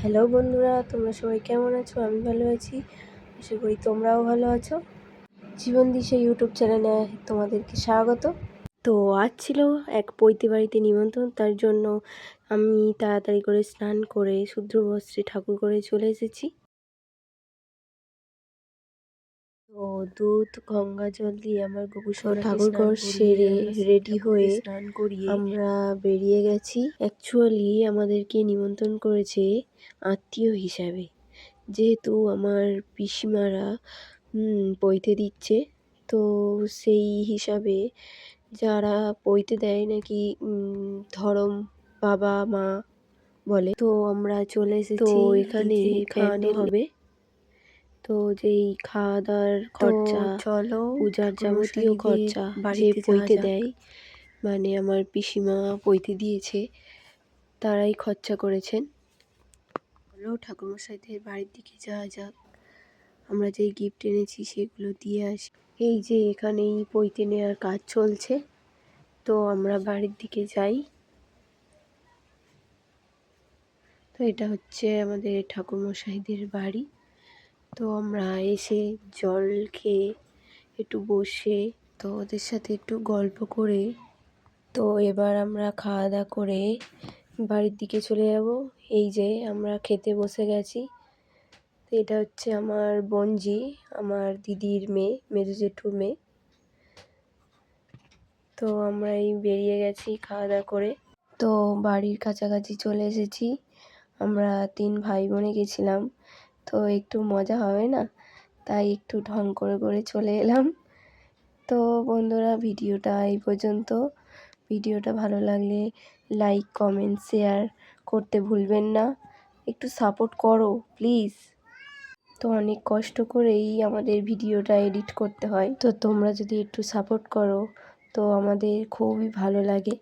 Hello বন্ধুরা, তোমরা সবাই কেমন আছো? আমি ভালো আছি। আশা করি তোমরাও ভালো আছো। জীবন দিশা ইউটিউব চ্যানেলে তোমাদেরকে স্বাগত। তো আজ ছিল এক পৈতে বাড়িতে নিমন্ত্রণ, তার জন্য আমি তাড়াতাড়ি করে স্নান করে শুদ্র বস্ত্রে ঠাকুর করে চলে এসেছি। তো দুধ গঙ্গা জল দিয়ে আমার ঠাকুর ঘর সেরে রেডি হয়ে স্নান করিয়ে আমরা বেরিয়ে গেছি। অ্যাকচুয়ালি আমাদেরকে নিমন্ত্রণ করেছে আত্মীয় হিসাবে। যেহেতু আমার পিসিমারা পৈতে দিচ্ছে তো সেই হিসাবে যারা পৈতে দেয় নাকি ধরম বাবা মা বলে তো আমরা চলে এসেছি। তো এখানে খাওয়ানো হবে। তো যেই খাওয়া দাওয়ার খরচা চলো পূজার যাবতীয় খরচা যে পৈতে দেয় মানে আমার পিসিমা পৈতে দিয়েছে তারাই খরচা করেছেন। চলো ঠাকুরমশাইদের বাড়ির দিকে যাওয়া যাক। আমরা যেই গিফট এনেছি সেগুলো দিয়ে আসি। এই যে এখানেই পৈতে নেওয়ার কাজ চলছে তো আমরা বাড়ির দিকে যাই। তো এটা হচ্ছে আমাদের ঠাকুরমশাইদের বাড়ি। তো আমরা এসে জল খেয়ে একটু বসে, তো ওদের সাথে একটু গল্প করে, তো এবার আমরা খাওয়া দাওয়া করে বাড়ির দিকে চলে যাব। এই যে আমরা খেতে বসে গেছি। তো এটা হচ্ছে আমার বঞ্জি আমার দিদির মেয়ে, মেজো জেঠুর মেয়ে। তো আমরা এই বেরিয়ে গেছি খাওয়া দাওয়া করে। তো বাড়ির কাছাকাছি চলে এসেছি। আমরা তিন ভাই বোনে গেছিলাম। তো একটু মজা হবে না? তাই একটু ঢং করে করে চলে এলাম। তো বন্ধুরা, ভিডিওটা এই পর্যন্ত। ভিডিওটা ভালো লাগলে লাইক, কমেন্ট, শেয়ার করতে ভুলবেন না। একটু সাপোর্ট করো, প্লিজ। তো অনেক কষ্ট করেই আমাদের ভিডিওটা এডিট করতে হয়। তো তোমরা যদি একটু সাপোর্ট করো, তো আমাদের খুবই ভালো লাগে।